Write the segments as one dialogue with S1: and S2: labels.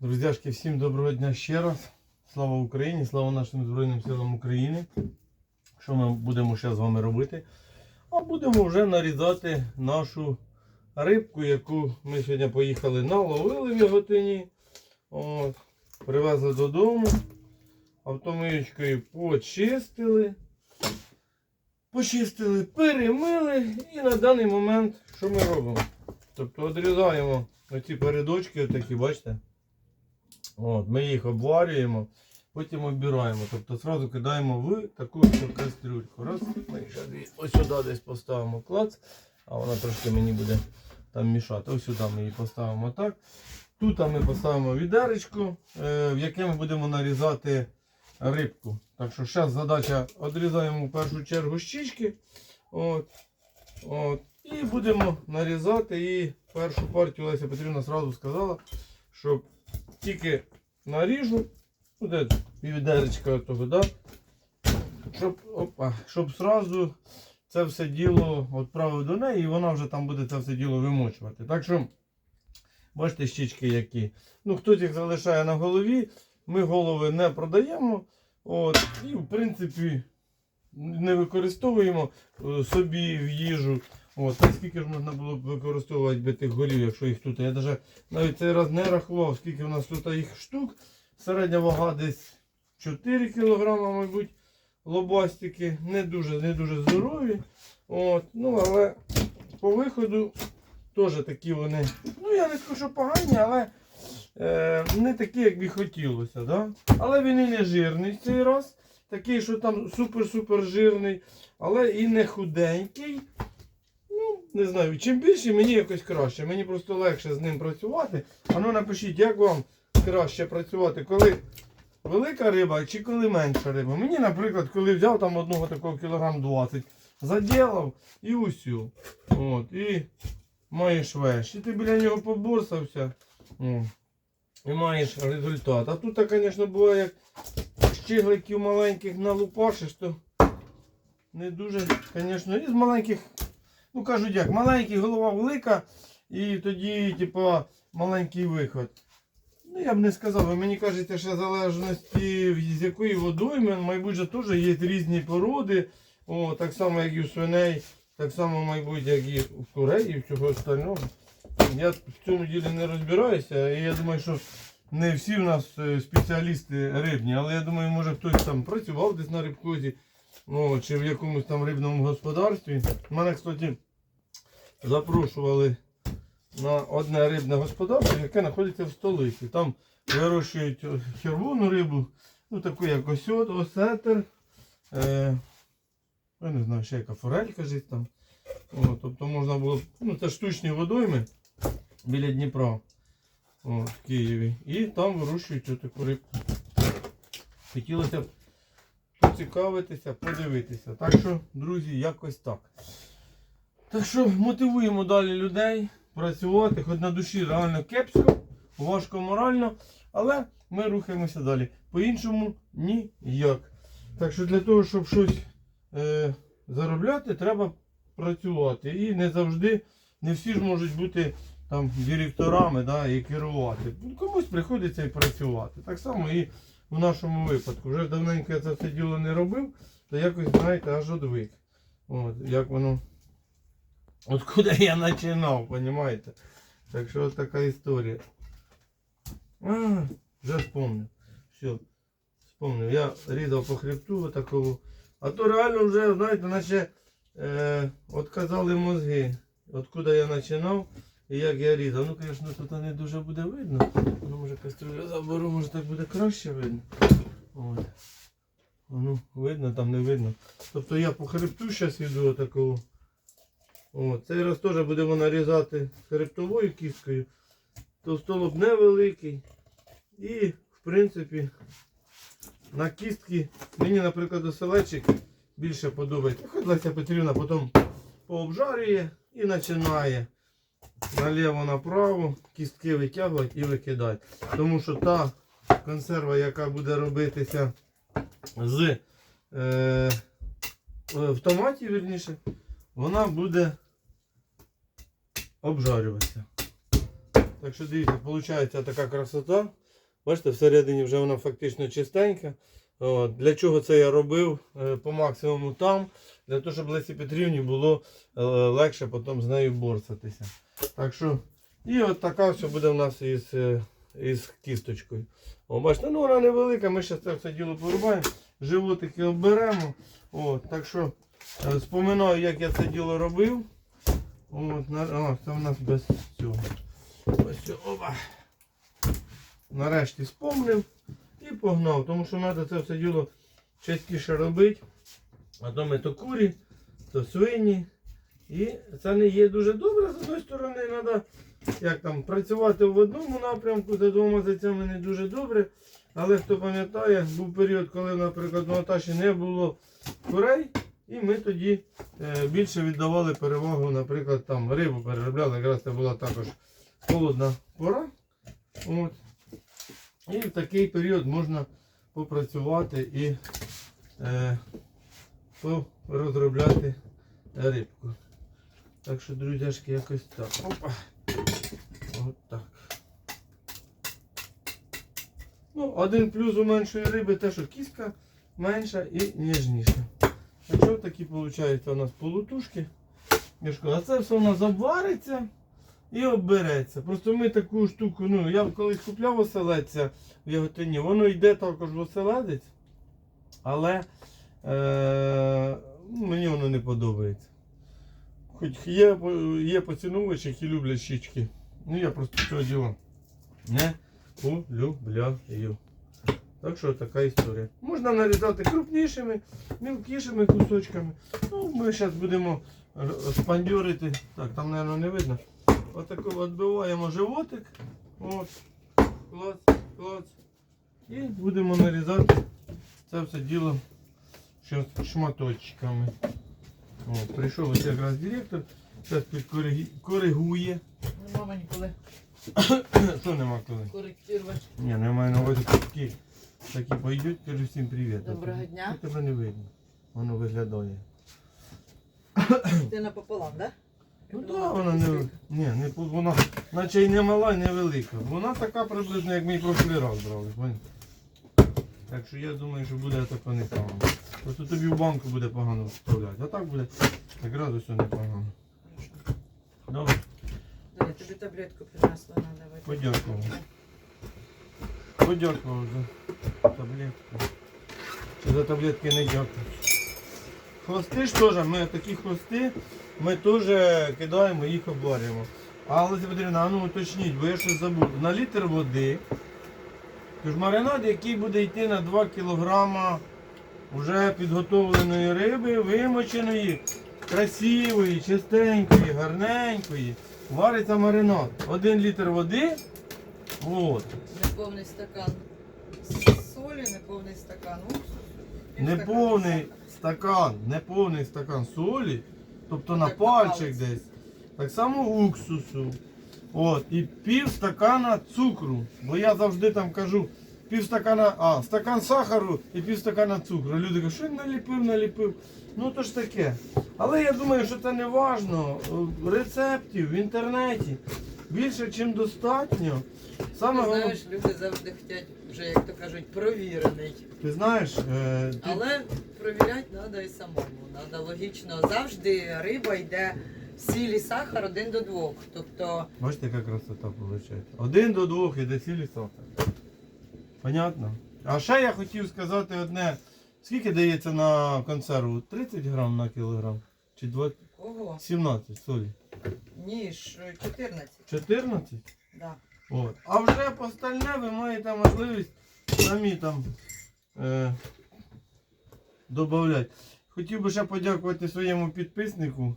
S1: Друзяшки, всім доброго дня ще раз. Слава Україні, слава нашим Збройним силам України. Що ми будемо зараз з вами робити? А будемо вже нарізати нашу рибку, яку ми сьогодні поїхали наловили в Яготині. От, привезли додому. Автомиючкою почистили. Почистили, перемили і на даний момент що ми робимо? Тобто відрізаємо оці передочки, отакі, бачите? От, ми їх обварюємо, потім оббираємо. Тобто одразу кидаємо в таку кастрюльку. Раз, ми ще ось сюди десь поставимо клац, а вона трошки мені буде там мішати. Ось сюди ми її поставимо так. Тут ми поставимо відеречко, е, в яке ми будемо нарізати рибку. Так що зараз задача відрізаємо в першу чергу щічки. От, от, і будемо нарізати. І першу партію Леся Петрівна одразу сказала, щоб тільки наріжу, де відеречка того, да? щоб, опа, щоб сразу це все діло відправив до неї, і вона вже там буде це все діло вимочувати. Так що, бачите, щічки які. Ну, хтось їх залишає на голові, ми голови не продаємо. От, і в принципі не використовуємо е, собі в їжу. От, та скільки ж можна було б використовувати би тих голів, якщо їх тут. Я навіть навіть цей раз не рахував, скільки в нас тут їх штук. Середня вага десь 4 кг, мабуть, лобастики. Не дуже не дуже здорові. От, ну, але по виходу теж такі вони. Ну, я не скажу, що погані, але е, не такі, як би хотілося. Да? Але він і не жирний цей раз. Такий, що там супер-супер жирний, але і не худенький. Не знаю, чим більше, мені якось краще. Мені просто легше з ним працювати. А ну напишіть, як вам краще працювати, коли велика риба чи коли менша риба. Мені, наприклад, коли взяв там одного такого кілограм 20, заділав і усю. От, і маєш веш. І ти біля нього поборсався. І маєш результат. А тут, звісно, буває, як щигликів маленьких налупашиш, то не дуже, звісно, із маленьких, ну кажуть як, маленький голова велика, і тоді, типа, маленький виход. Ну, я б не сказав, мені кажеться, що в залежності з якої водойми, мабуть, же теж є різні породи. О, так само, як і у свиней, так само, мабуть, як і у курей і всього остального. Я в цьому ділі не розбираюся, і я думаю, що не всі в нас е, спеціалісти рибні, але я думаю, може хтось там працював десь на рибхозі, ну, чи в якомусь там рибному господарстві. У Мене, кстати, запрошували на одне рибне господарство, яке знаходиться в столиці. Там вирощують червону рибу, ну таку як осьот, осетер. Е, я не знаю, ще яка форель, кажуть там. О, тобто можна було, ну це штучні водойми біля Дніпра о, в Києві. І там вирощують отаку рибку. Хотілося б поцікавитися, подивитися. Так що, друзі, якось так. Так що мотивуємо далі людей працювати, хоч на душі реально кепсько, важко морально, але ми рухаємося далі. По-іншому ніяк. Так що для того, щоб щось е, заробляти, треба працювати. І не завжди, не всі ж можуть бути там директорами да, і керувати. Комусь приходиться і працювати. Так само і в нашому випадку. Вже давненько я це все діло не робив, то якось, знаєте, аж одвик. От, як воно. От куди я починав, розумієте? Так що така історія. А, вже вспомнив. Все, вспомнив. Я різав по хребту такого. А то реально вже, знаєте, наче е, отказали мозги. Откуда я починав і як я різав. Ну, звісно, тут не дуже буде видно. Ну, може кастрюлю заберу, може так буде краще видно. От. Ну, видно, там не видно. Тобто я по хребту зараз йду отакого. О, цей раз теж будемо нарізати хребтовою кісткою. Товстолоб невеликий. І, в принципі, на кістки мені, наприклад, оселечик більше подобається. Хоч Леся Петрівна потім пообжарює і починає наліво направо кістки витягувати і викидати. Тому що та консерва, яка буде робитися з е, в томаті, вірніше, вона буде обжарюватися. Так що дивіться, виходить така красота. Бачите, всередині вже вона фактично чистенька. От. Для чого це я робив е, по максимуму там, для того, щоб Лесі Петрівні було е, легше потім з нею борсатися. Так що, і от така все буде в нас із, е, із кісточкою. О, бачите, ну вона невелика, ми зараз це все діло порубаємо, животики оберемо. От, так що споминаю, як я це діло робив. От, на, а, це в нас без цього. Ось цього. Нарешті спомнив і погнав, тому що треба це все діло частіше робити. А то ми то курі, то свині. І це не є дуже добре. З одної сторони, треба як там, працювати в одному напрямку, за двома зайцями не дуже добре. Але хто пам'ятає, був період, коли, наприклад, в Наташі не було курей, і ми тоді е, більше віддавали перевагу, наприклад, там рибу переробляли. Якраз це була також холодна пора. От. І в такий період можна попрацювати і е, розробляти рибку. Так що, друзяшки, якось так. Опа. От так. Ну, один плюс у меншої риби те, що кіска менша і ніжніша. А що такі виходить у нас полутушки? А це все у нас обвариться і оббереться. Просто ми таку штуку, ну, я колись купляв оселедця в яготині, воно йде також в оселедець, але е, ну, мені воно не подобається. Хоч є, є поціновувачі, які люблять щічки. Ну я просто цього діла не полюбляю. Так що така історія. Можна нарізати крупнішими, мілкішими кусочками. Ну, ми зараз будемо спандьорити. Так, там, мабуть, не видно. Отако відбиваємо животик. От. Клац, клац. І будемо нарізати це все діло шматочками. От, прийшов ось якраз директор, зараз підкоригує.
S2: Нема ніколи
S1: Що нема коли?
S2: коректувати.
S1: Ні, я маю на увазі такі, такі пойдуть, кажу всім привіт.
S2: Доброго дня.
S1: то Тебе не видно. Воно виглядає.
S2: Ти напополам, так?
S1: Ну так, вона не ні, не вона наче й не мала, і не велика. Вона така приблизно, як ми прошлий раз брали. Так що я думаю, що буде тако непогано. Просто тобі в банку буде погано вставляти. А так буде якраз усе непогано. Добре,
S2: Я тобі таблетку принесла, надо.
S1: Подякував. подякував за таблетку. Чи за таблетки не дякую. Хвости ж теж, ми такі хвости, ми теж кидаємо, їх обварюємо. Але Петрівна, ну уточніть, бо я щось забув. На літр води. Тож маринад, який буде йти на 2 кг вже підготовленої риби, вимоченої, красивої, чистенької, гарненької. Вариться маринад. Один літр води. От.
S2: Неповний стакан солі, неповний стакан уксусу.
S1: Неповний стакан, неповний стакан солі, тобто на
S2: Так, на
S1: пальчик
S2: палець.
S1: десь. Так само уксусу. От, і пів стакана цукру. Бо я завжди там кажу, пів стакана, а, стакан сахару і пів стакана цукру. Люди кажуть, що я наліпив, наліпив. Ну то ж таке. Але я думаю, що це не важно. Е, Рецептів в інтернеті більше, чим достатньо. Саме
S2: Ти
S1: головне,
S2: знаєш, люди завжди хочуть, вже як то кажуть, провірений.
S1: ти знаєш, е, ти-
S2: Але провіряти треба і самому. Треба логічно. Завжди риба йде сіль і сахар один до двох. Тобто
S1: Бачите, яка красота виходить. Один до двох іде цілі сахар. Понятно? А ще я хотів сказати одне. Скільки дається на консерву? 30 грам на кілограм? Чи 20?
S2: кого?
S1: 17 солі?
S2: Ні, ж 14.
S1: 14?
S2: Да.
S1: От. А вже по остальне ви маєте можливість самі там е, додати. Хотів би ще подякувати своєму підписнику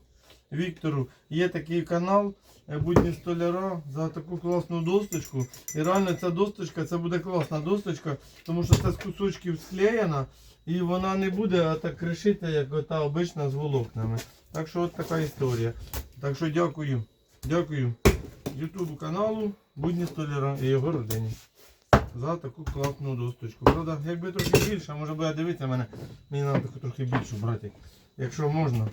S1: Віктору. Є такий канал е, Будні столяра за таку класну досточку. І реально ця досточка, це буде класна досточка, тому що це з кусочків склеєна і вона не буде так кришити, як ота обична з волокнами. Так що от така історія. Так що дякую. Дякую Ютубу каналу Будні столяра і його родині. За таку класну досточку. Правда, якби трохи більше, може буде дивитися мене, мені треба трохи більшу брати. Якщо можна,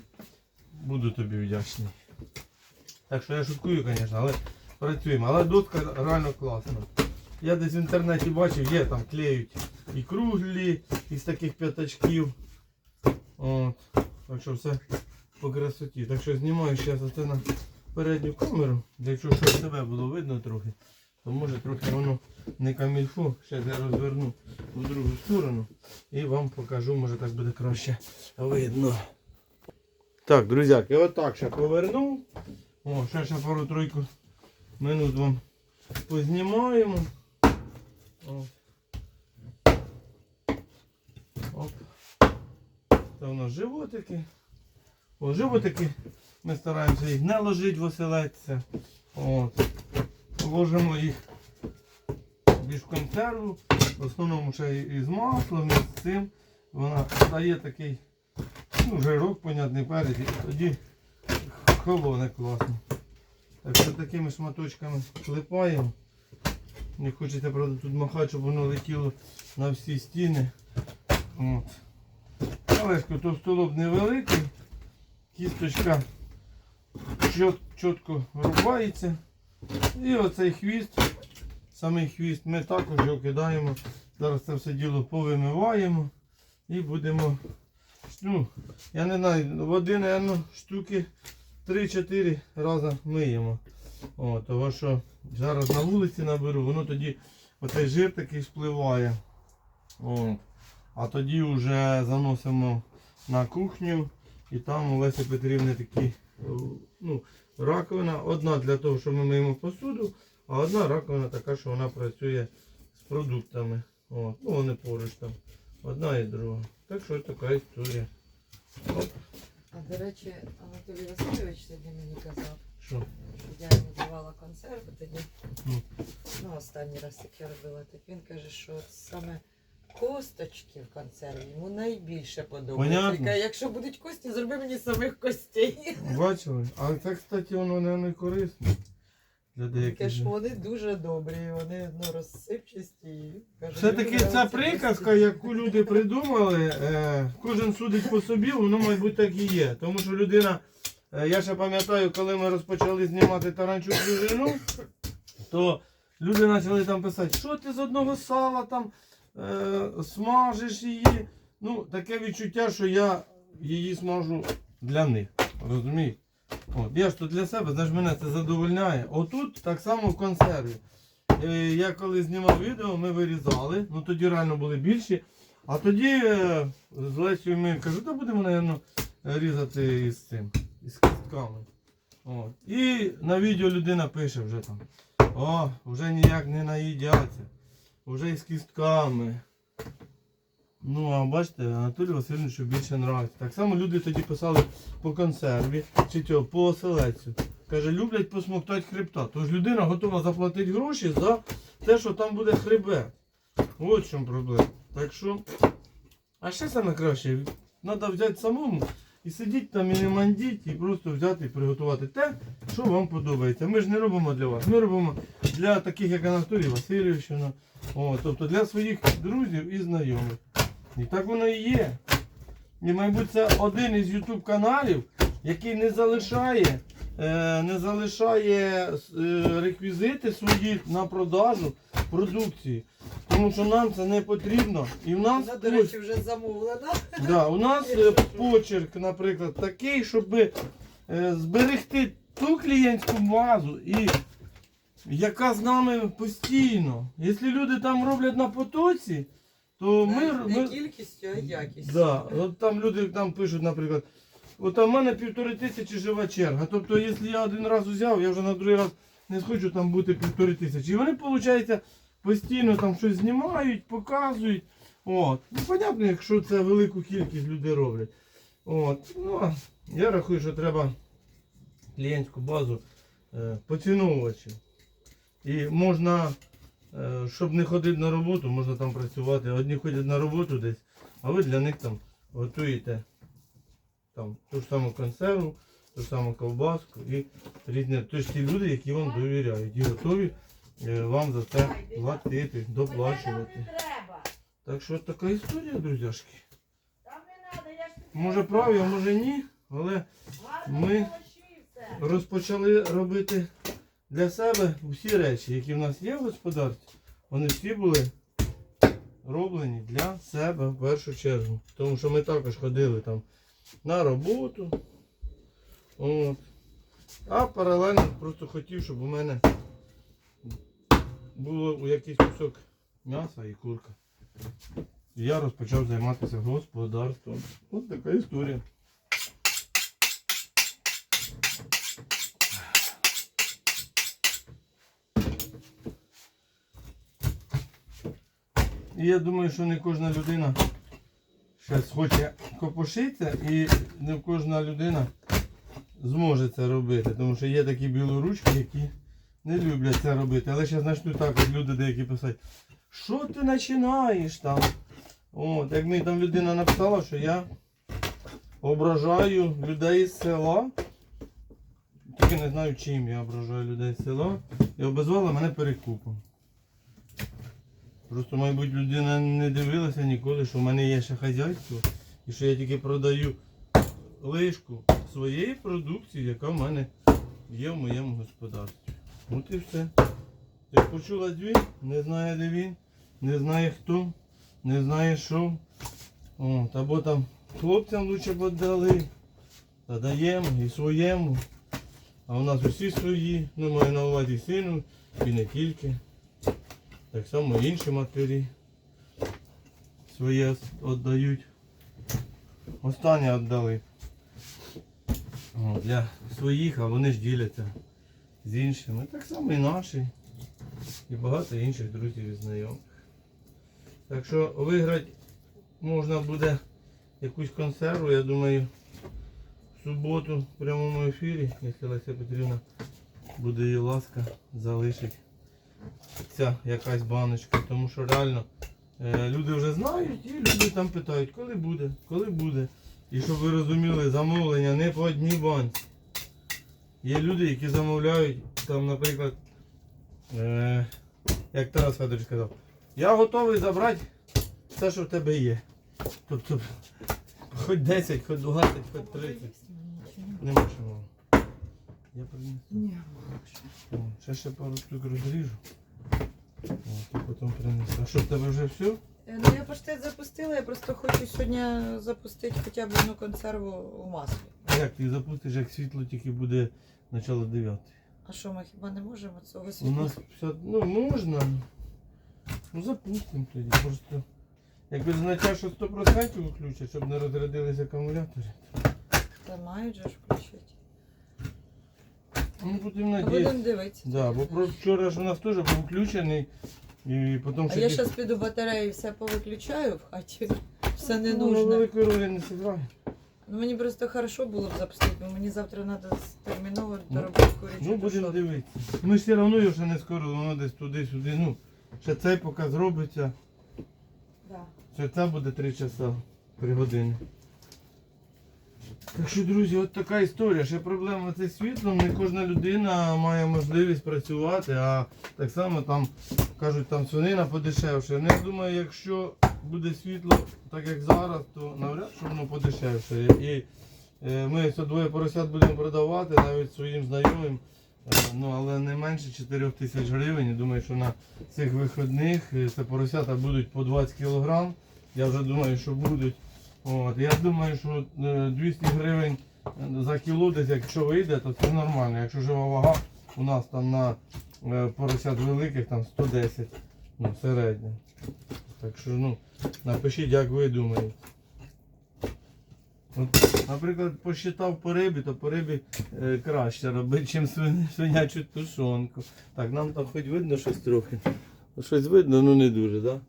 S1: буду тобі вдячний. Так що я шуткую, звісно, але працюємо. Але доска реально класна. Я десь в інтернеті бачив, є там клеють і круглі, із таких п'ятачків. От. Так що все по красоті. Так що знімаю зараз оце на передню камеру, якщо щоб себе було видно трохи, то може трохи воно не камільфо. Зараз я розверну в другу сторону і вам покажу, може так буде краще видно. Так, друзяки, отак ще повернув. О, ще ще пару-тройку минут вам познімаємо. О. Оп. Це у нас животики. О, животики ми стараємося їх не ложити в оселедця. От. Ложимо їх більш консерву. В основному ще і з маслом, і з цим. Вона стає такий ну, жирок, понятний перець, і тоді холоне класно. Так що такими шматочками клепаємо. Не хочеться, правда, тут махати, щоб воно летіло на всі стіни. От. Олесько, то столоб невеликий, кісточка чітко рубається. І оцей хвіст, самий хвіст ми також його кидаємо. Зараз це все діло повимиваємо і будемо, ну, я не знаю, води, мабуть, штуки 3-4 рази миємо. О, того що зараз на вулиці наберу, воно тоді оцей жир такий спливає. О, а тоді вже заносимо на кухню і там у Лесі Петрівни такі ну, раковина. Одна для того, що ми миємо посуду, а одна раковина така, що вона працює з продуктами. От, ну вони поруч там. Одна і друга. Так що така історія. Оп,
S2: А до речі, Анатолій Васильович тоді мені казав,
S1: що?
S2: я йому давала консерви тоді.
S1: Ну.
S2: Ну, останній раз таке робила. Так він каже, що саме косточки в консерві йому найбільше подобається.
S1: Понятно.
S2: І якщо будуть кості, зроби мені самих костей.
S1: Бачили? А це, кстати, воно не, не корисно. Для деяких.
S2: Таке ж вони дуже добрі, вони ну, розсипчасті.
S1: Все-таки
S2: «Мені
S1: ця приказка,
S2: кості».
S1: яку люди придумали, е, кожен судить по собі, воно, мабуть, так і є. Тому що людина, е, я ще пам'ятаю, коли ми розпочали знімати таранчу свіжину, то люди почали там писати, що ти з одного сала там е, смажиш її. Ну, таке відчуття, що я її смажу для них. Розумієте? От, я ж то для себе, знаєш, мене це задовольняє. Отут так само в консерві. Е, Я коли знімав відео, ми вирізали, ну тоді реально були більші. А тоді е, з Лесією ми кажу, то будемо, мабуть, різати із цим, із кістками. От. І на відео людина пише вже там. О, вже ніяк не наїдяться. Вже із кістками. Ну, а бачите, Анатолію Васильовичу більше подобається. Так само люди тоді писали по консерві, чи цього, по оселедцю. Каже, люблять посмоктати хребта. Тож людина готова заплатити гроші за те, що там буде хребет. От в чому проблема. Так що, а ще саме краще, треба взяти самому і сидіти там і не мандіть, і просто взяти і приготувати те, що вам подобається. Ми ж не робимо для вас. Ми робимо для таких, як Анатолій Васильович, ну, о, тобто для своїх друзів і знайомих. І так воно і є. І, мабуть, це один із YouTube каналів, який не залишає, е, не залишає е, реквізити свої на продажу продукції. Тому що нам це не потрібно. І в нас,
S2: Вона, до речі, вже замовлена.
S1: да, у нас е, почерк, наприклад, такий, щоб е, зберегти ту клієнтську базу, і, яка з нами постійно. Якщо люди там роблять на потоці, то ми,
S2: не
S1: ми,
S2: кількістю, а якістю.
S1: Да, от там люди там пишуть, наприклад, от у мене півтори тисячі жива черга. Тобто, якщо я один раз взяв, я вже на другий раз не схочу там бути півтори тисячі. І вони, виходить, постійно там щось знімають, показують. От. Ну, понятно, якщо це велику кількість людей роблять. От. Ну, я рахую, що треба клієнтську базу е, поціновувачів. І можна, е, щоб не ходити на роботу, можна там працювати. Одні ходять на роботу десь, а ви для них там готуєте там, ту ж саму консерву, ту ж саму ковбаску і різні. Тобто ті люди, які вам довіряють і готові вам за це платити, доплачувати. Так що така історія, друзяшки. Може праві, а може ні, але ми розпочали робити для себе всі речі, які в нас є в господарстві. вони всі були роблені для себе в першу чергу. Тому що ми також ходили там на роботу. От. А паралельно просто хотів, щоб у мене було якийсь кусок м'яса і курка. І я розпочав займатися господарством. Ось така історія. І я думаю, що не кожна людина зараз хоче копошитися і не кожна людина зможе це робити. Тому що є такі білоручки, які не люблять це робити. Але зараз почну так, як люди деякі писати, що ти починаєш там? От, як мені там людина написала, що я ображаю людей з села. Тільки не знаю чим я ображаю людей з села. І обозвала мене перекупом. Просто, мабуть, людина не дивилася ніколи, що в мене є ще хазяйство і що я тільки продаю лишку своєї продукції, яка в мене є в моєму господарстві. От і все. Як почула дзвін, не знає де він, не знає хто, не знає що. От, або там хлопцям лучше б віддали, та даємо і своєму. А у нас усі свої, ну маю на увазі сину і не тільки. Так само інші матері своє віддають. Останнє віддали. Для своїх, а вони ж діляться з іншими. Так само і наші. І багато інших друзів і знайомих. Так що виграти можна буде якусь консерву, я думаю, в суботу в прямому ефірі, якщо Леся Петрівна буде її ласка, залишить ця якась баночка. Тому що реально е, люди вже знають і люди там питають, коли буде, коли буде. І щоб ви розуміли, замовлення не по одній банці. Є люди, які замовляють, там, наприклад, е, як Тарас Федорович сказав, я готовий забрати все, що в тебе є. Тобто, хоч 10, хоч 20, хоч 30. Нема чого. Я принесу. О, Ще ще пару штук розріжу. О, і потім принесу. А що в тебе вже все?
S2: Е, Ну я паштет запустила, я просто хочу сьогодні запустити хоча б одну консерву у маслі.
S1: Як ти запустиш, як світло тільки буде начало 9?
S2: А що ми хіба не можемо цього
S1: У нас 50, ну можна. Ну запустимо тоді. Просто якби означає, що 100% включать, щоб не розрядились акумулятори.
S2: Та мають же ж включити.
S1: Ну будемо надіятися.
S2: Будемо дивитися.
S1: Да, бо про вчора ж у нас теж був включений. І потім
S2: А
S1: ще
S2: я зараз піду батареї все повиключаю в хаті. Все не
S1: Ну,
S2: нужно.
S1: великої ролі не зіграє.
S2: Ну мені просто хорошо було б запустити, бо мені завтра треба терміново
S1: Ну,
S2: доробити курячу
S1: Ну будемо дивитися. Ми ж все одно його ще не скоро, воно десь туди-сюди. Ну, ще цей поки зробиться.
S2: Да.
S1: Ще це буде 3 часа 3 години. Так що, друзі, от така історія. Ще проблема це світлом. Не кожна людина має можливість працювати, а так само там кажуть, там свинина подешевше. Ну, я думаю, якщо буде світло так як зараз, то навряд чи воно подешевше. І е, ми це двоє поросят будемо продавати навіть своїм знайомим. Е, Ну, але не менше 4 тисяч гривень. Думаю, що на цих вихідних е, це поросята будуть по 20 кг. Я вже думаю, що будуть. От, я думаю, що е, 200 гривень за кіло десь, якщо вийде, то це нормально. Якщо жива вага у нас там на е, поросят великих там 110, ну, середня. Так що ну, напишіть, як ви думаєте. От, наприклад, посчитав по рибі, то по рибі е, краще робити, ніж свинячу тушонку. Так, нам там хоч видно щось трохи. Щось видно, ну не дуже, так? Да?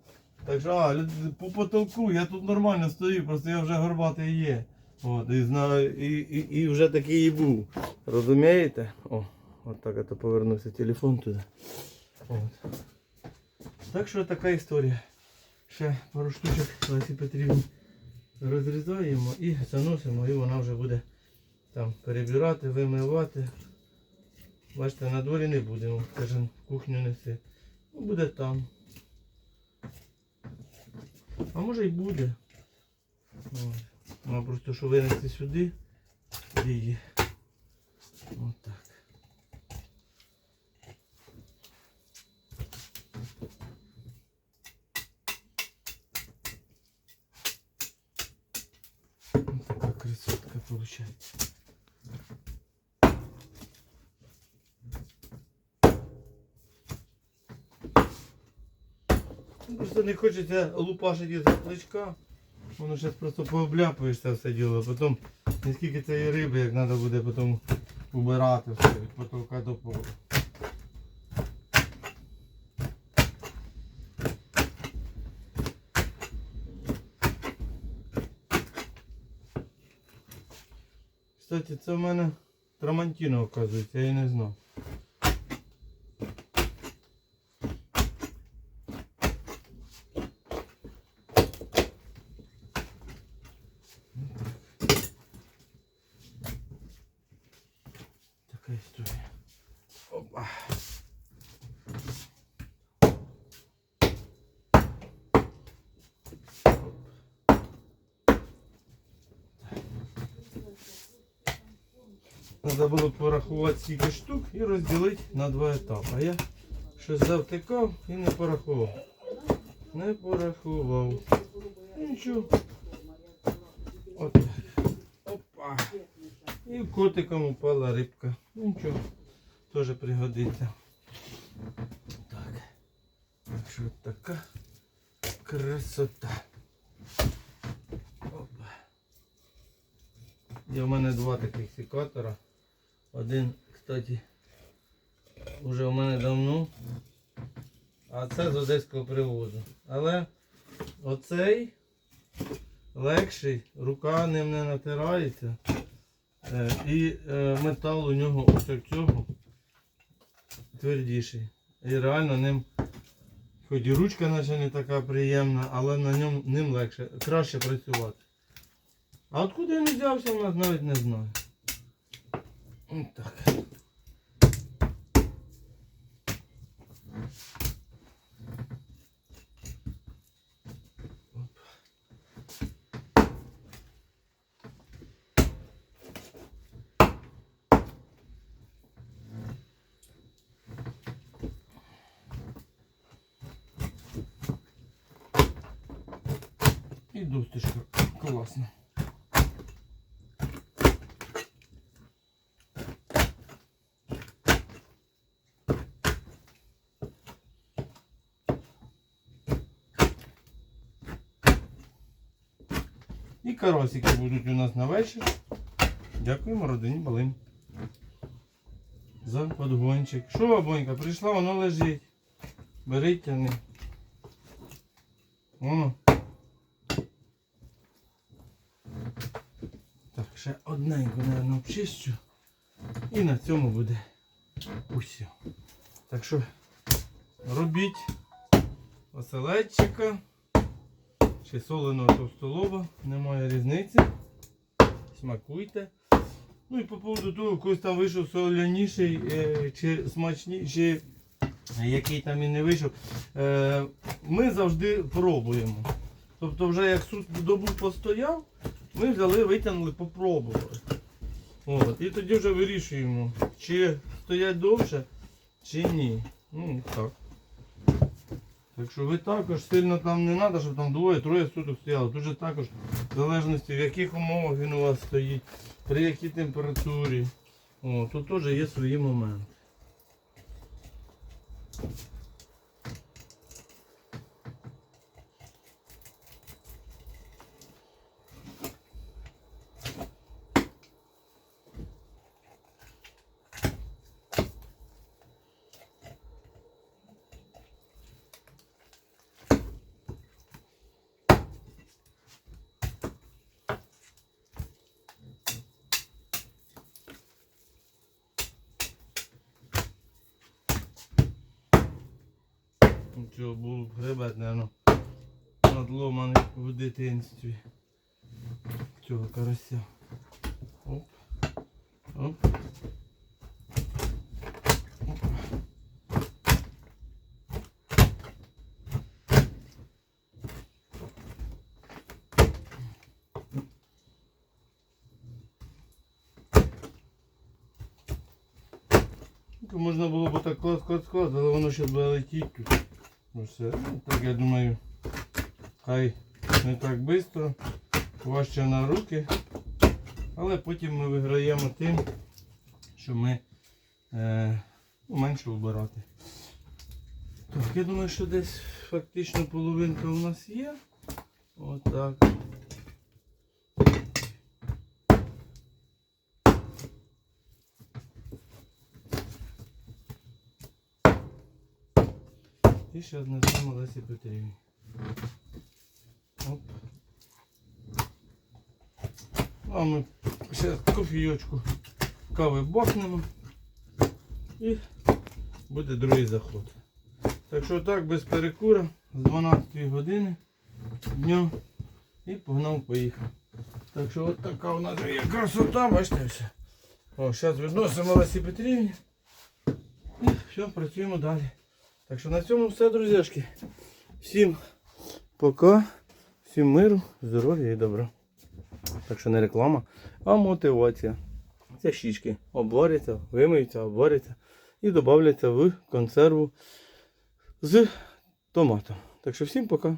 S1: Так що, а, по потолку, я тут нормально стою, просто я вже горбатий є. От, і, знаю, і, і, і вже такий і був. Розумієте? О, от так я повернувся телефон туди. От. Так що така історія. Ще пару штучок Лесі Петрівні розрізаємо і заносимо, і вона вже буде там перебирати, вимивати. Бачите, на дворі не будемо, в кухню неси. Ну, буде там. А може і буде. Ось. Ну, просто що винести сюди її. От так. виходить. Хочеться лупашити із плечка. Воно зараз просто пообляпуєш все діло, а потім не скільки цієї риби, як треба буде потім убирати все від потолка до полу. Кстати, це в мене Трамантіно, оказується, я і не знав. Така історія. Опа. Треба було скільки штук і розділити на два етапи. Я щось завтикав і не порахував. Не порахував. Нічого. От. Опа. І котиком упала рибка. Нічого. Теж пригодиться. Так. Що така красота. Опа. Є в мене два таких секатора. Один, кстати, вже у мене давно. А це з одеського привозу. Але оцей легший, рука ним не натирається. Е, і е, метал у нього ось цього твердіший. І реально ним, хоч і ручка наче не така приємна, але на ньому ним легше, краще працювати. А откуда він взявся, навіть не знаю. Так. І досточка класна. І карасики будуть у нас на вечір. Дякуємо родині Балим. За подгончик. Що, бабонька, прийшла, воно лежить. Бери тяни. Воно. Так, ще одненько, мабуть, обчищу. І на цьому буде усе. Так що робіть оселедчика чи соленого товстолоба, немає різниці. Смакуйте. Ну і по поводу того, когось там вийшов соляніший е, чи смачніший, який там і не вийшов. Е, ми завжди пробуємо. Тобто вже як суд добу постояв, ми взяли, витягнули, попробували. От, і тоді вже вирішуємо, чи стоять довше, чи ні. Ну так. Так що ви також сильно там не треба, щоб там двоє-троє суток стояло. Дуже також в залежності в яких умовах він у вас стоїть, при якій температурі. О, тут теж є свої моменти. Цього був гребет, мабуть, надломаний в дитинстві. Цього карася. Оп. Оп. Оп. Можна було б так клас, клас, клас, але воно ще буде летіти тут. Ну все, так я думаю, хай не так швидко, важче на руки. Але потім ми виграємо тим, що ми е, ну, менше вбирати. Так, я думаю, що десь фактично половинка у нас є. Отак. І ще знесемо Лесі Петрівні. Оп. А ми ще кофійочку кави бахнемо. І буде другий заход. Так що так, без перекура з 12 години дня і погнав поїхав. Так що от така у нас є красота, бачите все. О, зараз відносимо Лесі Петрівні. І все, працюємо далі. Так що на цьому все, друзяшки. Всім пока, всім миру, здоров'я і добра. Так що не реклама, а мотивація. Це щічки обваряться, вимиються, обваряться і додаються в консерву з томатом. Так що всім пока.